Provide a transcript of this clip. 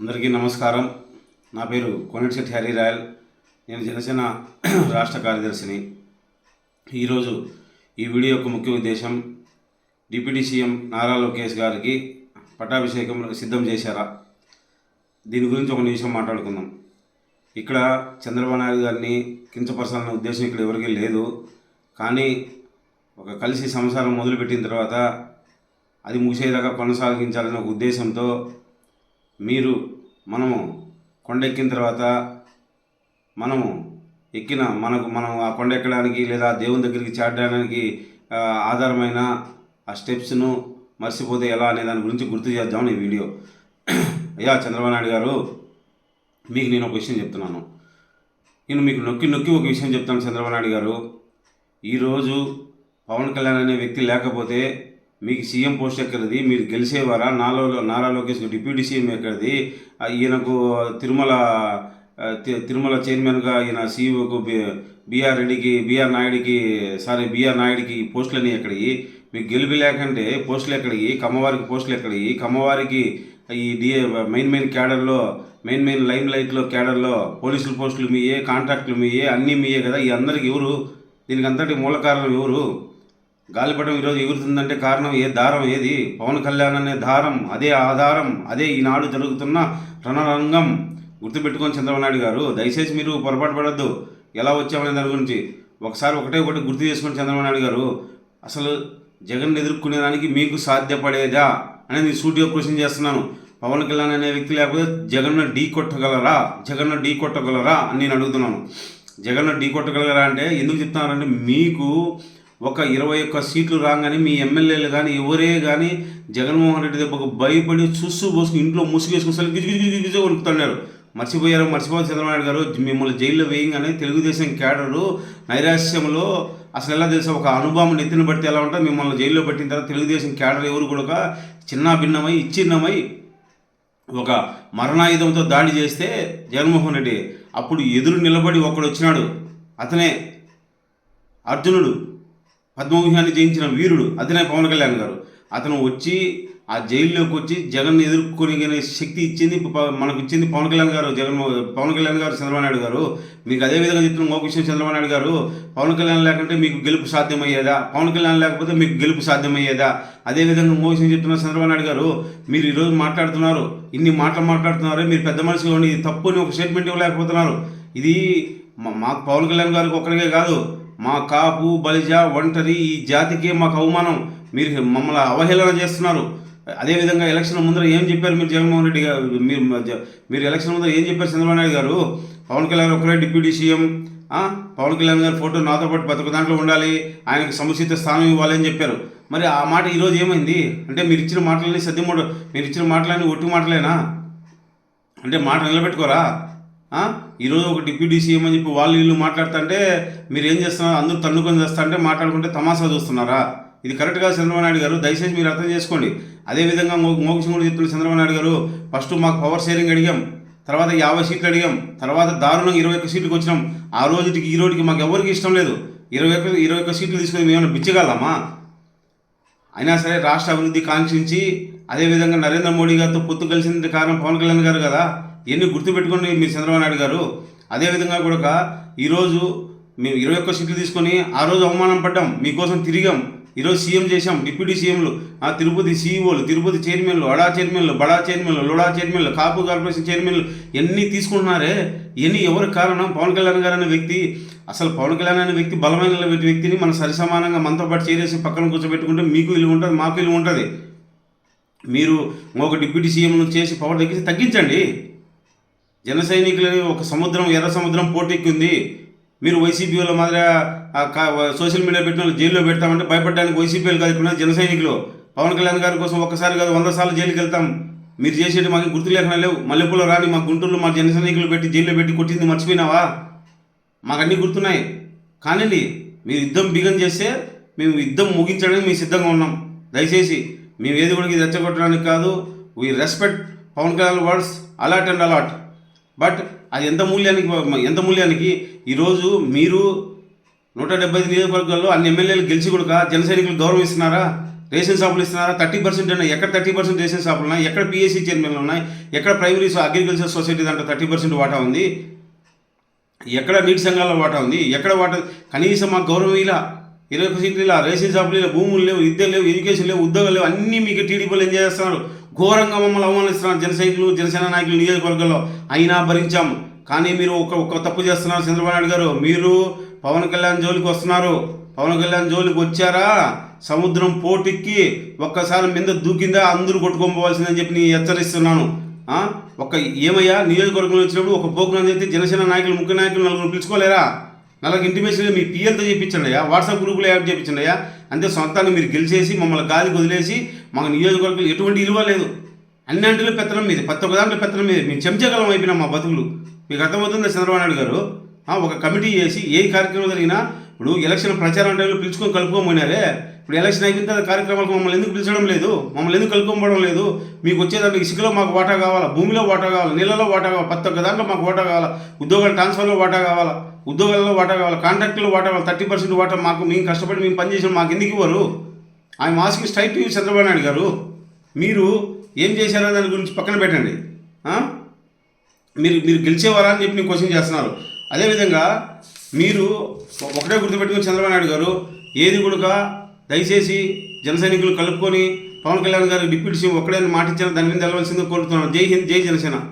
అందరికీ నమస్కారం. నా పేరు కోనటిశెట్టి హరి రాయల్ నేను జనసేన రాష్ట్ర కార్యదర్శిని. ఈరోజు ఈ వీడియో యొక్క ముఖ్య ఉద్దేశం డిప్యూటీ సీఎం నారా లోకేష్ గారికి పట్టాభిషేకం సిద్ధం చేశారా? దీని గురించి ఒక నిమిషం మాట్లాడుకుందాం. ఇక్కడ చంద్రబాబు నాయుడు గారిని కించపరచాలన్న ఉద్దేశం ఇక్కడ ఎవరికీ లేదు. కానీ ఒక కలిసి సంసారం మొదలుపెట్టిన తర్వాత అది ముగిసేదాకా కొనసాగించాలనే ఒక ఉద్దేశంతో మీరు మనము కొండ ఎక్కిన తర్వాత మనము ఎక్కిన మనకు మనం ఆ కొండ ఎక్కడానికి లేదా దేవుని దగ్గరికి చేరడానికి ఆధారమైన ఆ స్టెప్స్ను మర్చిపోతే ఎలా అనే దాని గురించి గుర్తు చేద్దాం ఈ వీడియో. అయ్యా చంద్రబాబు నాయుడు గారు మీకు నేను ఒక విషయం చెప్తున్నాను. నేను మీకు నొక్కి నొక్కి ఒక విషయం చెప్తాను చంద్రబాబు నాయుడు గారు. ఈరోజు పవన్ కళ్యాణ్ అనే వ్యక్తి లేకపోతే మీకు సీఎం పోస్ట్ ఎక్కడిది? మీరు గెలిచేవారా? నాలో నారా లోకేష్ డిప్యూటీ సీఎం ఎక్కడిది? ఈయనకు తిరుమల తిరుమల చైర్మన్గా ఈయన సీఈఓకు బీఆర్ రెడ్డికి బీఆర్ నాయుడికి సారీ బీఆర్ నాయుడికి పోస్టులని ఎక్కడికి మీకు గెలుపు లేకంటే పోస్టులు ఎక్కడికి కమ్మవారికి పోస్టులు ఎక్కడివి కమ్మవారికి ఈ డిఏ మెయిన్ మెయిన్ క్యాడర్లో మెయిన్ మెయిన్ లైమ్ లైట్లో క్యాడర్లో పోలీసుల పోస్టులు మీయే కాంట్రాక్టులు మీయే అన్నీ మీయే కదా? ఈ అందరికి ఎవరు? దీనికి అంతటి మూల కారణం ఎవరు? గాలిపటం ఈరోజు ఎగురుతుందంటే కారణం ఏ దారం ఏది? పవన్ కళ్యాణ్ అనే దారం అదే ఆధారం అదే ఈనాడు జరుగుతున్న రణరంగం గుర్తుపెట్టుకొని చంద్రబాబు నాయుడు గారు దయచేసి మీరు పొరపాటు పడద్దు. ఎలా వచ్చామనే దాని గురించి. ఒకసారి ఒకటే ఒకటి గుర్తు చేసుకొని చంద్రబాబు నాయుడు గారు అసలు జగన్ ఎదుర్కొనేదానికి మీకు సాధ్యపడేదా అనేది సూటిగా క్వశ్చన్ చేస్తున్నాను. పవన్ కళ్యాణ్ అనే వ్యక్తి లేకపోతే జగన్ను ఢీ కొట్టగలరా? జగన్ను ఢీ కొట్టగలరా అని నేను అడుగుతున్నాను. జగన్ను ఢీ కొట్టగలరా అంటే ఎందుకు చెప్తున్నారంటే మీకు ఒక ఇరవై ఒక్క సీట్లు రాగానే మీ ఎమ్మెల్యేలు కానీ ఎవరే కానీ జగన్మోహన్ రెడ్డి దెబ్బకు భయపడి చూస్తూ పోసుకుని ఇంట్లో ముసుగేసుకుని అసలు కొనుక్కుతున్నారు మర్చిపోయారు మర్చిపోవాలి చంద్రబాబు గారు. మిమ్మల్ని జైల్లో వేయంగానే తెలుగుదేశం క్యాడరు నైరాశ్యంలో అసలు ఎలా తెలుసా ఒక అనుభవం నెత్తిన బట్టి ఎలా ఉంటా మిమ్మల్ని జైల్లో పెట్టిన తర్వాత తెలుగుదేశం క్యాడర్ ఎవరు కూడా చిన్న భిన్నమై ఇచ్చిన్నమై ఒక మరణాయుధంతో దాడి చేస్తే జగన్మోహన్ రెడ్డి అప్పుడు ఎదురు నిలబడి ఒకడు వచ్చినాడు. అతనే అర్జునుడు. పద్మవ్యూహాన్ని జయించిన వీరుడు అతనే పవన్ కళ్యాణ్ గారు. అతను వచ్చి ఆ జైల్లోకి వచ్చి జగన్ ఎదుర్కొనే శక్తి ఇచ్చింది మనకు ఇచ్చింది పవన్ కళ్యాణ్ గారు జగన్ పవన్ కళ్యాణ్ గారు చంద్రబాబు నాయుడు గారు. మీకు అదే విధంగా చెప్తున్న ఇంకొక విషయం చంద్రబాబు నాయుడు గారు పవన్ కళ్యాణ్ లేకుంటే మీకు గెలుపు సాధ్యమయ్యేదా? పవన్ కళ్యాణ్ లేకపోతే మీకు గెలుపు సాధ్యమయ్యేదా? అదే విధంగా ఇంకో విషయం చెప్తున్న చంద్రబాబు నాయుడు గారు మీరు ఈరోజు మాట్లాడుతున్నారు ఇన్ని మాటలు మాట్లాడుతున్నారు మీరు పెద్ద మనిషి ఇది తప్పు అని ఒక స్టేట్మెంట్ ఇవ్వలేకపోతున్నారు. ఇది మా- మాకు పవన్ కళ్యాణ్ గారికి ఒక్కరికే కాదు మా కాపు బలిజ ఒంటరి ఈ జాతికే మాకు అవమానం. మీరు మమ్మల్ని అవహేళన చేస్తున్నారు. అదేవిధంగా ఎలక్షన్ ముందర ఏం చెప్పారు మీరు జగన్మోహన్ రెడ్డి గారు? మీరు మీరు ఎలక్షన్ ముందర ఏం చెప్పారు చంద్రబాబు నాయుడు గారు? పవన్ కళ్యాణ్ ఒకరే డిప్యూటీ సీఎం. పవన్ కళ్యాణ్ గారి ఫోటో నాతో పాటు బతుకు దాంట్లో ఉండాలి. ఆయనకు సముచిత స్థానం ఇవ్వాలి అని చెప్పారు. మరి ఆ మాట ఈరోజు ఏమైంది? అంటే మీరు ఇచ్చిన మాటలని సద్దిమూడు మీరు ఇచ్చిన మాటలని ఒట్టి మాటలేనా? అంటే మాట నిలబెట్టుకోరా? ఈరోజు ఒక డిప్యూటీ సీఎం అని చెప్పి వాళ్ళు వీళ్ళు మాట్లాడుతుంటే మీరు ఏం చేస్తున్నారు? అందరూ తన్నుకొని చేస్తారంటే మాట్లాడుకుంటే తమాషా చూస్తున్నారా? ఇది కరెక్ట్గా చంద్రబాబు నాయుడు గారు దయచేసి మీరు అర్థం చేసుకోండి. అదేవిధంగా మో మోక్షం కూడా చెప్తున్న చంద్రబాబు నాయుడు గారు ఫస్ట్ మాకు పవర్ షేరింగ్ అడిగాం తర్వాత యాభై సీట్లు అడిగాం తర్వాత దారుణంగా ఇరవై ఒక్క సీట్లకు వచ్చినాం. ఆ రోజుకి ఈ రోజుకి మాకు ఎవరికి ఇష్టం లేదు. ఇరవై ఒక్క ఇరవై ఒక్క సీట్లు తీసుకొని మేము ఏమైనా బిచ్చగలమా అయినా సరే రాష్ట్ర అభివృద్ధి కాంక్షించి అదేవిధంగా నరేంద్ర మోడీ గారితో పొత్తు కలిసిన కారణం పవన్ కళ్యాణ్ గారు కదా. ఇవన్నీ గుర్తుపెట్టుకోండి మీరు చంద్రబాబు నాయుడు గారు? అదేవిధంగా కూడా ఈరోజు మేము ఇరవై ఒక్క సీట్లు తీసుకొని ఆ రోజు అవమానం పడ్డాం మీకోసం తిరిగాం. ఈరోజు సీఎం చేశాం డిప్యూటీ సీఎంలు ఆ తిరుపతి సీఈఓలు తిరుపతి చైర్మన్లు అడా చైర్మన్లు బడా చైర్మన్లు లోడా చైర్మన్లు కాపు కార్పొరేషన్ చైర్మన్లు ఎన్ని తీసుకుంటున్నారే? ఎన్ని ఎవరి కారణం? పవన్ కళ్యాణ్ గారు అనే వ్యక్తి అసలు పవన్ కళ్యాణ్ అనే వ్యక్తి బలమైన వ్యక్తిని మన సరిసమానంగా మనతో పాటు చేరేసి పక్కన కూర్చోబెట్టుకుంటే మీకు విలువ ఉంటుంది మాకు విలువ ఉంటుంది. మీరు ఒక డిప్యూటీ సీఎంను చేసి పవర్ తగ్గించి తగ్గించండి. జన సైనికులని ఒక సముద్రం ఎర్ర సముద్రం పోటెక్కింది. మీరు వైసీపీ వాళ్ళ మాదిరిగా సోషల్ మీడియా పెట్టిన వాళ్ళు జైల్లో పెడతామంటే భయపడడానికి వైసీపీలు కాదు ఇప్పుడు జన సైనికులు. పవన్ కళ్యాణ్ గారి కోసం ఒక్కసారి కాదు వంద సార్లు జైలుకి వెళ్తాం. మీరు చేసేది మాకు గుర్తు లేకుండా లేవు. మల్లెపూల రాని మా గుంటూరులో మా జన సైనికులు పెట్టి జైల్లో పెట్టి కొట్టింది మర్చిపోయినావా? మాకు అన్నీ గుర్తున్నాయి. కానివ్వండి మీరు యుద్ధం బిగన్ చేస్తే మేము యుద్ధం ముగించడానికి మేము సిద్ధంగా ఉన్నాం. దయచేసి మేము ఏది కూడా ఇది రెచ్చగొట్టడానికి కాదు. We respect Pawan Kalyan words a lot and a lot but అది ఎంత మూల్యానికి ఎంత మూల్యానికి? ఈరోజు మీరు నూట డెబ్బై ఐదు నియోజకవర్గాల్లో అన్ని ఎమ్మెల్యేలు గెలిచి కూడా జన సైనికులు గౌరవం ఇస్తున్నారా? రేషన్ షాపులు ఇస్తున్నారా? థర్టీ పర్సెంట్ ఉన్నాయి ఎక్కడ థర్టీ పర్సెంట్ రేషన్ షాపులు ఉన్నాయి? ఎక్కడ పిఎస్సి చైర్మన్లు ఉన్నాయి? ఎక్కడ ప్రైమరీ అగ్రికల్చర్ సొసైటీ దాంట్లో థర్టీ పర్సెంట్ వాటా ఉంది? ఎక్కడ నీటి సంఘాల వాటా ఉంది? ఎక్కడ వాటా? కనీసం మా గౌరవం ఇలా ఇరవై ఒక సీట్లు ఇలా రేషన్ షాపులు ఇలా భూములు లేవు విద్య లేవు ఎడ్యుకేషన్ లేవు ఉద్యోగాలు లేవు అన్నీ మీకు టీడీపీలు ఏం చేస్తున్నారు. ఘోరంగా మమ్మల్ని అవమానిస్తున్నారు. జనసైనికులు జనసేన నాయకులు నియోజకవర్గంలో అయినా భరించాం. కానీ మీరు ఒక ఒక తప్పు చేస్తున్నారు చంద్రబాబు నాయుడు గారు. మీరు పవన్ కళ్యాణ్ జోలికి వస్తున్నారు. పవన్ కళ్యాణ్ జోలికి వచ్చారా? సముద్రం పోటెక్కి ఒక్కసారి మీద దూకిందా? అందరూ కొట్టుకోపోవాల్సిందని చెప్పి నేను హెచ్చరిస్తున్నాను. ఒక ఏమయ్యా? నియోజకవర్గంలో వచ్చినప్పుడు ఒక ప్రోగ్రాం చేస్తే జనసేన నాయకులు ముఖ్య నాయకులు నలుగురు పిలుచుకోలేరా? నలుగురు ఇంటిమేషన్ మీ పిఎల్తో చేయించండి అయ్యా. వాట్సాప్ గ్రూపులో యాడ్ చేయించండి అయ్యా. అంతే సొంతాన్ని మీరు గెలిచేసి మమ్మల్ని గాలికి వదిలేసి మాకు నియోజకవర్గంలో ఎటువంటి విలువ లేదు. అన్నింటిలో పెత్తనం మీద. ప్రతి ఒక్క దాంట్లో పెత్తనం మీద. మేము చెంచగలం అయిపోయినా మా బతుకులు. మీకు అర్థమవుతుందా చంద్రబాబు నాయుడు గారు? ఒక కమిటీ చేసి ఏ కార్యక్రమం జరిగినా ఇప్పుడు ఎలక్షన్ ప్రచారం టైంలో పిలుచుకొని కలుపుకోమన్నారే. ఇప్పుడు ఎలక్షన్ అయిన తర్వాత కార్యక్రమాలకు మమ్మల్ని ఎందుకు పిలిచడం లేదు? మమ్మల్ని ఎందుకు కలుపుకోవడం లేదు? మీకు వచ్చేదాంట్లో ఇసుకలో మాకు వాటా కావాలా? భూమిలో వాటా కావాలా? నీళ్ళలో వాటా కావాలి? ప్రతి ఒక్క దాంట్లో మాకు వాటా కావాలా? ఉద్యోగాల ట్రాన్స్ఫర్లో వాటా కావాలా? ఉద్యోగాల్లో వాటా వాళ్ళ కాంట్రాక్ట్లో వాటా వాళ్ళ థర్టీ పర్సెంట్ వాటా మాకు మేము కష్టపడి మేము పనిచేసిన మాకు ఎందుకు ఇవ్వరు? ఆయన మాస్కి స్ట్రైట్ చంద్రబాబు నాయుడు గారు మీరు ఏం చేశారో దాని గురించి పక్కన పెట్టండి. మీరు మీరు గెలిచేవారా అని చెప్పి నేను క్వశ్చన్ చేస్తున్నారు. అదేవిధంగా మీరు ఒకటే గుర్తుపెట్టుకుని చంద్రబాబు నాయుడు గారు ఏది కూడా దయచేసి జన సైనికులు కలుపుకొని పవన్ కళ్యాణ్ గారు డిప్యూటీ సీఎం ఒక్కడే మాట దాని మీద వెళ్ళవలసింది కోరుతున్నాను. జై హింద్ జై జనసేన.